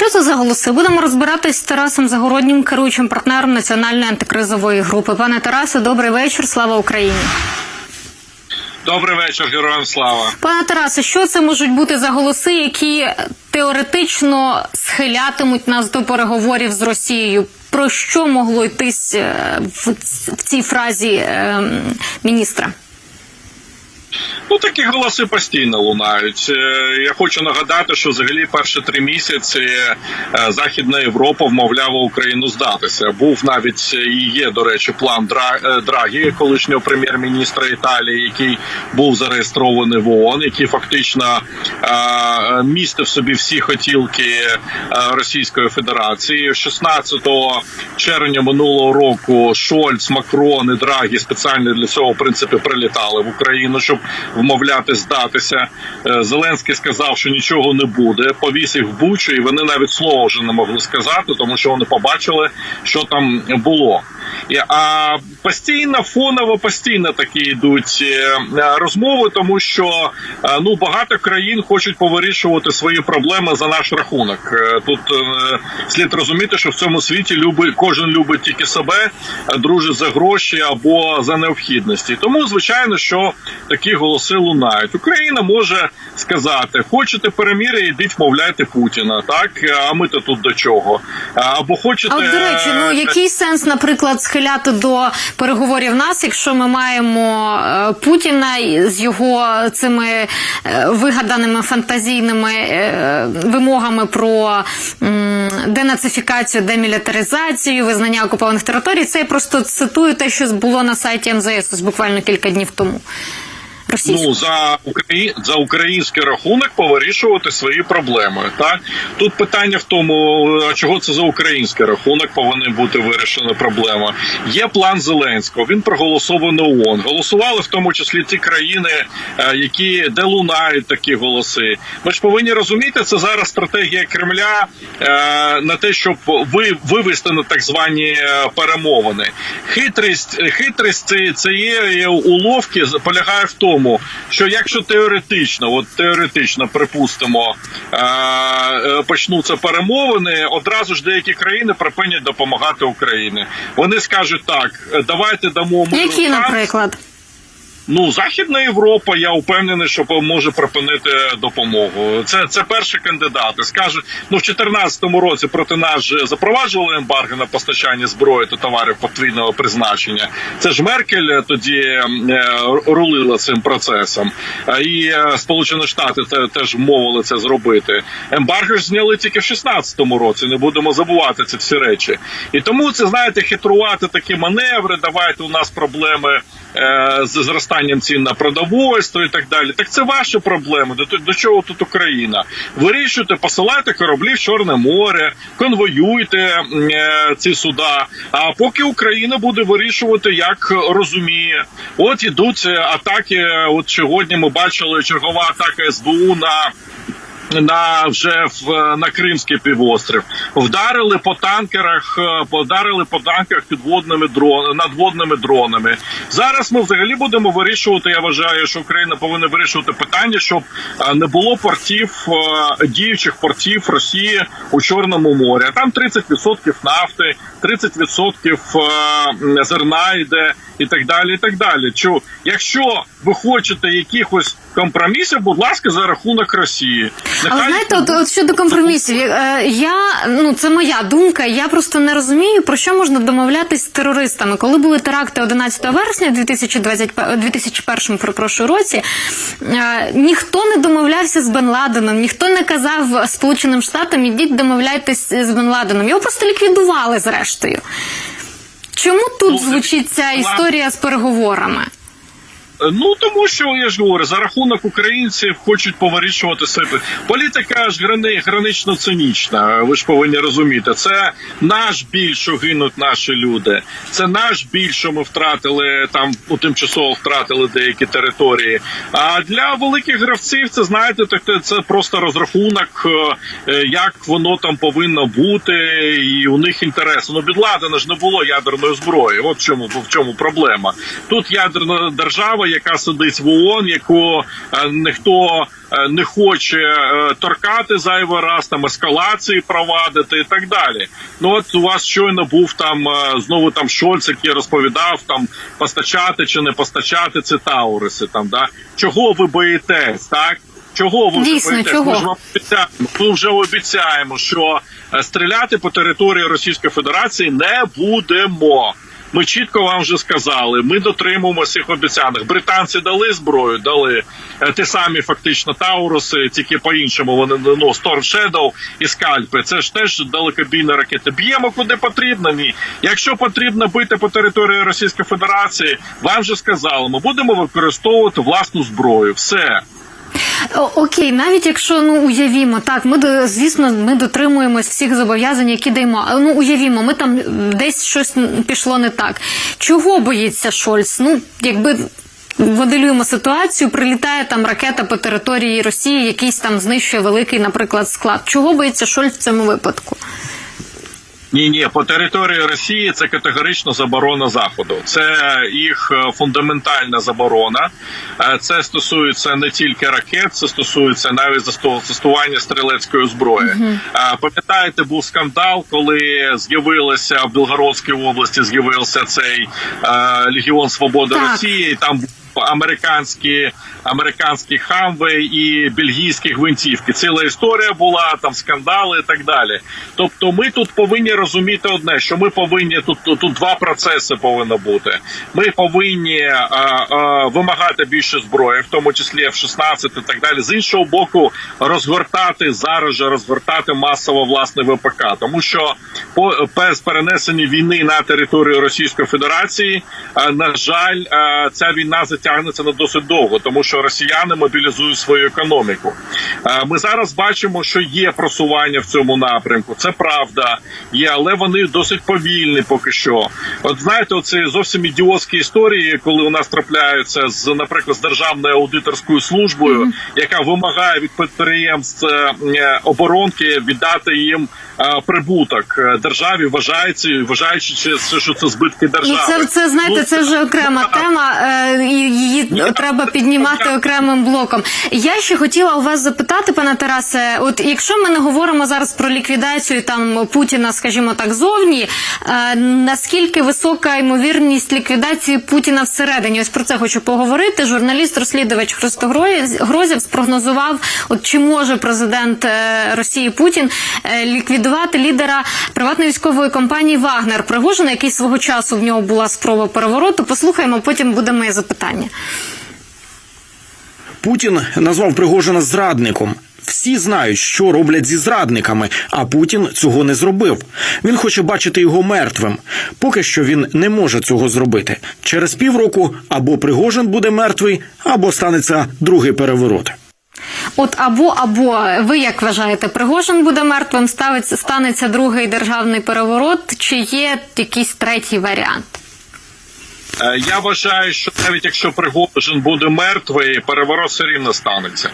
Що це за голоси? Будемо розбиратись з Тарасом Загороднім, керуючим партнером національної антикризової групи. Пане Тарасе, добрий вечір. Слава Україні. Добрий вечір, героям слава. Пане Тарасе, що це можуть бути за голоси, які теоретично схилятимуть нас до переговорів з Росією? Про що могло йтись е, в, в цій фразі е, міністра? Ну такі голоси постійно лунають. Е, Я хочу нагадати, що взагалі перші три місяці е, Західна Європа вмовляла Україну здатися. Був навіть е, і є, до речі, план Дра- Драгі, колишнього прем'єр-міністра Італії, який був зареєстрований в ООН, який фактично містив собі всі хотілки Російської Федерації. 16 червня минулого року Шольц, Макрон і Драгі спеціально для цього в принципі прилітали в Україну, щоб вмовляти здатися. Е, Зеленський сказав, що нічого не буде. Повіз їх в бучу, і вони навіть слова вже не могли сказати, тому що вони побачили, що там було. І, А постійно фоново постійно такі йдуть е, е, розмови, тому що е, ну багато країн хочуть повирішувати свої проблеми за наш рахунок. Е, Тут е, слід розуміти, що в цьому світі любить кожен любить тільки себе, е, дружить за гроші або за необхідності. Тому звичайно, що такі голоси лунають. Україна може сказати: хочете переміри, йдіть, вмовляйте Путіна. Так а ми то тут до чого? Або хочете А от, до речі, ну який сенс, наприклад, схиляти до переговорів нас, якщо ми маємо е, Путіна з його цими е, вигаданими фантазійними е, вимогами про денацифікацію, демілітаризацію, визнання окупованих територій? Це я просто цитую те, що було на сайті МЗС буквально кілька днів тому. Ну за Украї... за український рахунок повирішувати свої проблеми. Так тут питання в тому, а чого це за український рахунок повинна бути вирішена проблема. Є план Зеленського. Він проголосований ООН. Голосували в тому числі ті країни, е, які де лунають такі голоси. Ми ж повинні розуміти, це зараз стратегія Кремля е, на те, щоб ви вивести на так звані е, перемовини. Хитрість хитрість це уловки, полягає в тому, що якщо теоретично, от теоретично припустимо, е, е, почнуться перемовини, одразу ж деякі країни припинять допомагати Україні. Вони скажуть так, е, давайте дамо миру Які, наприклад? Ну, Західна Європа, я впевнений, що може припинити допомогу. Це це перші кандидати. Скажуть, ну в 2014 році проти нас же запроваджували ембарго на постачання зброї та товарів подвійного призначення. Це ж Меркель тоді е, рулила цим процесом, і е, Сполучені Штати те, теж мовили це зробити. Ембарго ж зняли тільки в 2016 році. Не будемо забувати ці всі речі. І тому це знаєте, хитрувати такі маневри. Давайте у нас проблеми е, з зростанням цін на продовольство і так далі. Так це ваші проблеми. До, до чого тут Україна? Вирішуйте, посилайте кораблі в Чорне море, конвоюйте е, ці суда. А поки Україна буде вирішувати, як розуміє, от ідуть е, атаки. От сьогодні ми бачили чергова атака СБУ на. На вже в на Кримський півострів вдарили по танкерах, е, вдарили по танках підводними дрон надводними дронами. Зараз ми взагалі будемо вирішувати. Я вважаю, що Україна повинна вирішувати питання, щоб е, не було портів е, діючих портів Росії у Чорному морі. Там 30% нафти, 30% е, зерна йде і так далі. І так далі. Чу, якщо ви хочете якихось компромісів, будь ласка, за рахунок Росії. Але знаєте, от, от щодо компромісів, е, я ну це моя думка. Я просто не розумію про що можна домовлятись з терористами. Коли були теракти 11 вересня 2020, 2001 перепрошую, році, е, ніхто не домовлявся з Бен Ладеном, ніхто не казав Сполученим Штатам, ідіть домовляйтесь з Бен Ладеном. Його просто ліквідували зрештою. Чому тут Ну, звучить ця історія з переговорами? Ну тому що я ж говорю, за рахунок українців хочуть повирішувати себе. Політика ж грани, гранично цинічна. Ви ж повинні розуміти. Це наш біль, що гинуть наші люди. Це наш біль, що ми втратили там у тимчасово втратили деякі території. А для великих гравців це знаєте, так це просто розрахунок, е, як воно там повинно бути, і у них інтереси. Ну Бідладена ж не було ядерної зброї. От в чому в чому проблема. Тут ядерна держава яка сидить в ООН, яку е, ніхто е, не хоче е, торкати зайвий раз, там ескалації провадити і так далі. Ну от у вас щойно був там знову там Шольц, який розповідав там постачати чи не постачати ці тауриси. Там да чого ви боїтесь, так? Чого ви Дійсно, чого? Ми ж вам обіцяємо. Ми вже обіцяємо, що стріляти по території Російської Федерації не будемо. Ми чітко вам вже сказали. Ми дотримуємо цих обіцянок. Британці дали зброю, дали Е, ті самі фактично Тауруси, тільки по іншому. Вони ну Shadow і скальпи. Це ж теж далекобійні ракети. Б'ємо куди потрібно. Ні, якщо потрібно бити по території Російської Федерації, вам вже сказали, ми будемо використовувати власну зброю. Все. Окей, навіть якщо ну уявімо, так ми звісно, ми дотримуємось всіх зобов'язань, які даємо. Ну уявімо, ми там десь щось пішло не так. Чого боїться Шольц? Ну якби. Моделюємо ситуацію, прилітає там ракета по території Росії, якийсь там знищує великий, наприклад, склад. Чого боїться Шольц в цьому випадку? Ні, ні, по території Росії це категорично заборона заходу. Це їх е, фундаментальна заборона. Е, Це стосується не тільки ракет, це стосується навіть застосування стрілецької зброї. Е, Пам'ятаєте, був скандал, коли з'явилося в Білгородській області, з'явився цей е, Легіон Свободи Так. Росії. і Там був американські американські хамви і бельгійські гвинтівки. Ціла історія була там скандали і так далі. Тобто, ми тут повинні розуміти одне, що ми повинні тут тут, два процеси повинно бути. Ми повинні а, а, вимагати більше зброї, в тому числі F-16 і так далі. З іншого боку, розгортати зараз же розгортати масово власне ВПК, тому що по без перенесення війни на територію Російської Федерації, а, на жаль, ця війна затягнеться на досить довго, тому що росіяни мобілізують свою економіку. Ми зараз бачимо, що є просування в цьому напрямку. Це правда, є, але вони досить повільні поки що. От знаєте, оці зовсім ідіотські історії, коли у нас трапляються з, наприклад, з державною аудиторською службою, яка вимагає від підприємств е, е, оборонки віддати їм е, прибуток е, державі, вважається вважаючи, чи- що це збитки І держави. це, це знаєте, Ну, це вже окрема тема, е, і її треба піднімати окремим блоком. Я ще хотіла у вас запитати, пане Тарасе, от якщо ми не говоримо зараз про ліквідацію там Путіна, скажімо так, зовні, е, наскільки висока ймовірність ліквідації Путіна всередині? Ось про це хочу поговорити. Журналіст-розслідувач Христо Грозєв спрогнозував, от чи може президент е, Росії Путін е, ліквідувати лідера приватної військової компанії Вагнер Пригожина, який свого часу в нього була спроба перевороту. Послухаємо, потім буде моє запитання. Путін назвав Пригожина зрадником. Всі знають, що роблять зі зрадниками, а Путін цього не зробив. Він хоче бачити його мертвим. Поки що він не може цього зробити. Через півроку або Пригожин буде мертвий, або станеться другий переворот. От або або ви як вважаєте, Пригожин буде мертвим, станеться другий державний переворот, чи є якийсь третій варіант? Е, Я вважаю, що навіть якщо Пригожин буде мертвий, переворот все рівно станеться.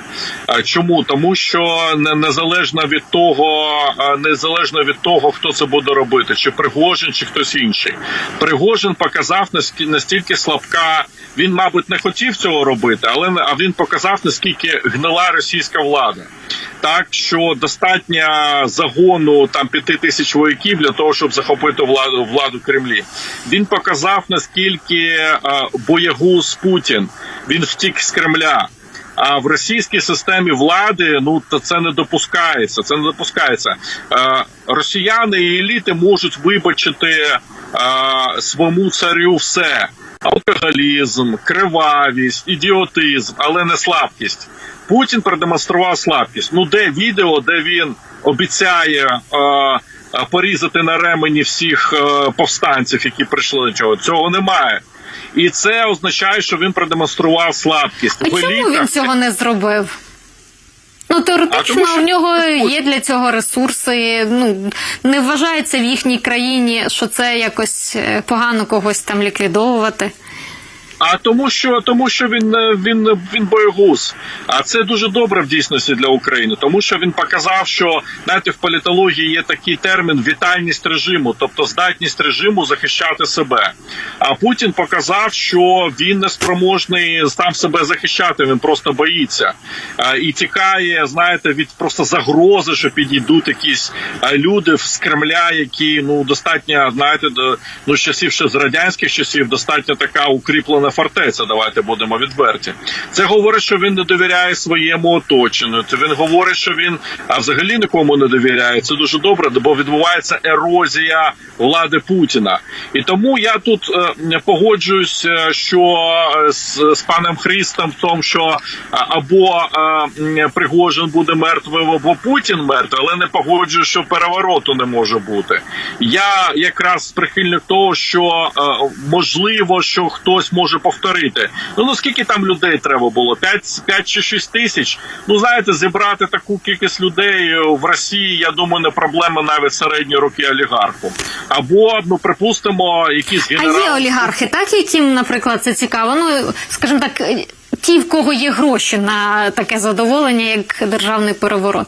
Е, Чому? Тому що не- незалежно від того, е, незалежно від того, хто це буде робити, чи Пригожин, чи хтось інший. Пригожин показав насті- настільки слабка. Він, мабуть, не хотів цього робити, але а він показав наскільки гнила російська влада. Так що достатньо загону там п'яти тисяч вояків для того, щоб захопити владу владу Кремлі. Він показав наскільки боягуз Путін. Він втік з Кремля. А в російській системі влади ну то це не допускається. Це не допускається. Росіяни і еліти можуть вибачити своєму царю все: алкоголізм, кривавість, ідіотизм, але не слабкість. Путін продемонстрував слабкість. Ну де відео, де він обіцяє. Е, е, Порізати на ремені всіх е, повстанців, які прийшли до цього. Цього немає. І це означає, що він продемонстрував слабкість. А чому він цього не зробив? Ну, А теоретично тому що- в нього є для цього ресурси. Ну не вважається в їхній країні, що це якось е, погано когось там ліквідовувати. А тому, що тому, що він е, він він боєгуз. А це дуже добре в дійсності для України, тому що він показав, що знаєте, в політології є такий термін вітальність режиму, тобто здатність режиму захищати себе. А Путін показав, що він не спроможний сам себе захищати. Він просто боїться і тікає, знаєте, від просто загрози, що підійдуть якісь люди з Кремля, які ну достатньо знаєте, до ну часів ще з радянських часів достатньо така укріплена фортеця. Давайте будемо відверті. Це говорить, що він не довіряє своєму оточенню. Це він говорить, що він а взагалі нікому не довіряє. Це дуже добре, бо відбувається ерозія влади Путіна. І тому я тут е, погоджуюсь, е, що е, з, з паном Христом в тому, що або е, Пригожин буде мертвим, або Путін мертвий, але не погоджуюсь, що перевороту не може бути. Я якраз прихильник того, що е, можливо, що хтось може повторити. Ну ну скільки там людей треба було? 5, 5 чи 6 тисяч. Ну знаєте, зібрати таку кількість людей в Росії, я думаю, не проблема навіть середні роки олігарху. Або ну припустимо, якісь А є олігархи, так яким, наприклад, це цікаво. Ну скажімо так, ті, в кого є гроші на таке задоволення, як державний переворот.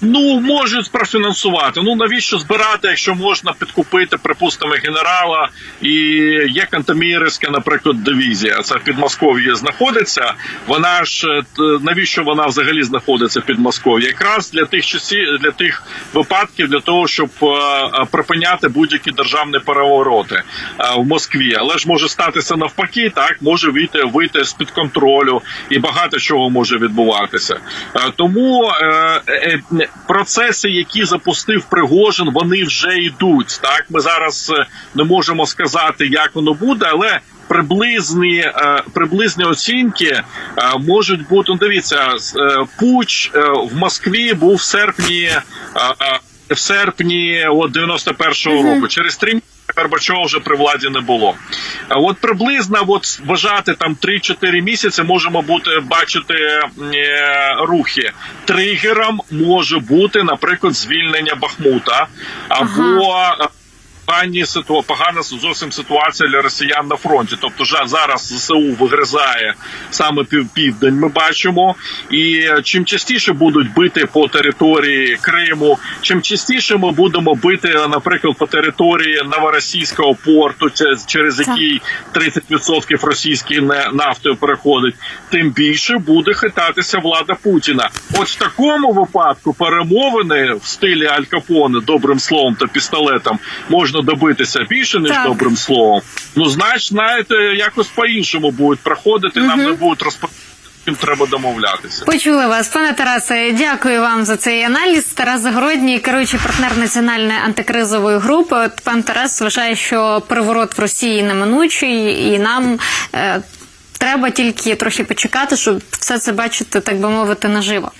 Ну можуть профінансувати. Ну навіщо збирати, якщо можна підкупити, припустимо, генерала і є Кантемірівська, наприклад, дивізія. Це в Підмосков'ї знаходиться. Вона ж е, навіщо вона взагалі знаходиться в Підмосков'ї? Якраз для тих часів, для тих випадків, для того, щоб е, е, припиняти будь-які державні перевороти в Москві. Але ж може статися навпаки, так може вийти вийти з під контролю, і багато чого може відбуватися. Тому процеси, які запустив Пригожин, вони вже йдуть. Так ми зараз е, не можемо сказати, як воно буде, але. Приблизні е, приблизні оцінки е, можуть бути. Ну, дивіться, пуч в Москві був в серпні, в серпні от 91-го року. Через три місяці Горбачова вже при владі не було. От приблизно, от вважати там 3-4 місяці, можемо бути бачити е, рухи. Тригером може бути, наприклад, звільнення Бахмута або. е, Погані ситу... погана зовсім ситуація для росіян на фронті. Тобто, зараз ЗСУ вигризає саме пів- південь. Ми бачимо, і чим частіше будуть бити по території Криму, чим частіше ми будемо бити, наприклад, по території Новоросійського порту, через який 30% російської нафти переходить, тим більше буде хитатися влада Путіна. От в такому випадку перемовини в стилі Аль Капоне добрим словом та пістолетом можна добитися більше ніж Так. добрим словом. Ну, значить, знаєте, якось по-іншому будуть проходити. Нам не будуть розповідати, треба домовлятися. Почули вас, пане Тарасе. Дякую вам за цей аналіз. Тарас Загородній, керуючий партнер національної антикризової групи. От пан Тарас вважає, що переворот в Росії неминучий, і нам е, треба тільки трохи почекати, щоб все це бачити, так би мовити, наживо.